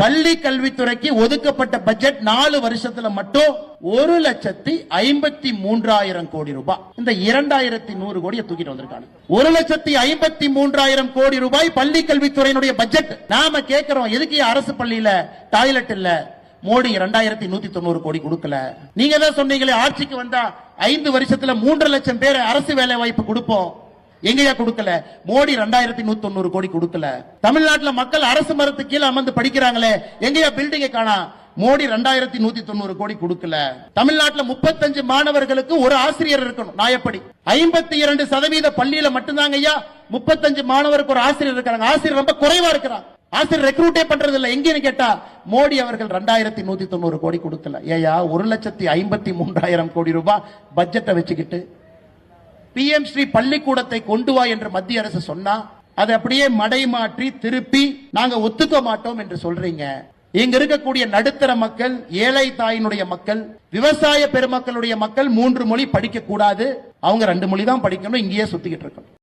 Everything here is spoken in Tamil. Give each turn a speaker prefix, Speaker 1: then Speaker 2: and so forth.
Speaker 1: பள்ளி கல்வித்துறைக்கு ஒதுக்கப்பட்ட பட்ஜெட் நாலு வருஷத்துல மட்டும் ஒரு லட்சத்தி ஐம்பத்தி மூன்றாயிரம் கோடி ரூபாய். இந்த இரண்டாயிரத்தி நூறு கோடியை தூக்கிட்டு வந்திருக்காங்க. ஒரு லட்சத்தி ஐம்பத்தி மூன்றாயிரம் கோடி ரூபாய் பள்ளி கல்வித்துறையினுடைய பட்ஜெட் நாம கேட்கிறோம் எதுக்கு அரசு பள்ளியில டாய்லெட் இல்ல? மோடி இரண்டாயிரத்தி நூத்தி தொண்ணூறு கோடி கொடுக்கல. நீங்க தான் சொன்னீங்களே ஆட்சிக்கு வந்தா ஐந்து வருஷத்துல மூன்று லட்சம் பேர் அரசு வேலை வாய்ப்பு கொடுப்போம். எங்கயா கொடுக்கல? மோடி ரெண்டாயிரத்தி நூத்தி தொண்ணூறு கோடி கொடுக்கல. தமிழ்நாட்டுல மக்கள் அரசு மரத்து கீழே அமர்ந்து படிக்கிறாங்களே எங்கயா பில்டிங்கை காணா? மோடி ரெண்டாயிரத்தி நூத்தி தொண்ணூறு கோடி கொடுக்கல. தமிழ்நாட்டுல முப்பத்தஞ்சு மாணவர்களுக்கு ஒரு ஆசிரியர் இருக்கணும். நாயப்படி ஐம்பத்தி இரண்டு சதவீத பள்ளியில மட்டும்தாங்க ஐயா முப்பத்தஞ்சு மாணவருக்கு ஒரு ஆசிரியர் இருக்காங்க. ஆசிரியர் ரொம்ப குறைவா இருக்கிறாங்க ஆசிரியர் ரெக்ரூட்டே பண்றது இல்ல எங்கன்னு கேட்டா மோடி அவர்கள் ரெண்டாயிரத்தி நூத்தி தொண்ணூறு கோடி கொடுக்கல. ஏயா ஒரு லட்சத்தி ஐம்பத்தி மூன்றாயிரம் கோடி ரூபாய் பட்ஜெட்டை வச்சுக்கிட்டு பிஎம் ஸ்ரீ பள்ளிக்கூடத்தை கொண்டு வா என்று மத்திய அரசு சொன்னா அதை அப்படியே மடை மாற்றி திருப்பி நாங்க ஒத்துக்க மாட்டோம் என்று சொல்றீங்க. இங்க இருக்கக்கூடிய நடுத்தர மக்கள் ஏழை தாயினுடைய மக்கள் விவசாய பெருமக்களுடைய மக்கள் மூன்று மொழி படிக்க கூடாது அவங்க ரெண்டு மொழி தான் படிக்கணும் இங்கேயே சுத்திக்கிட்டு இருக்கணும்.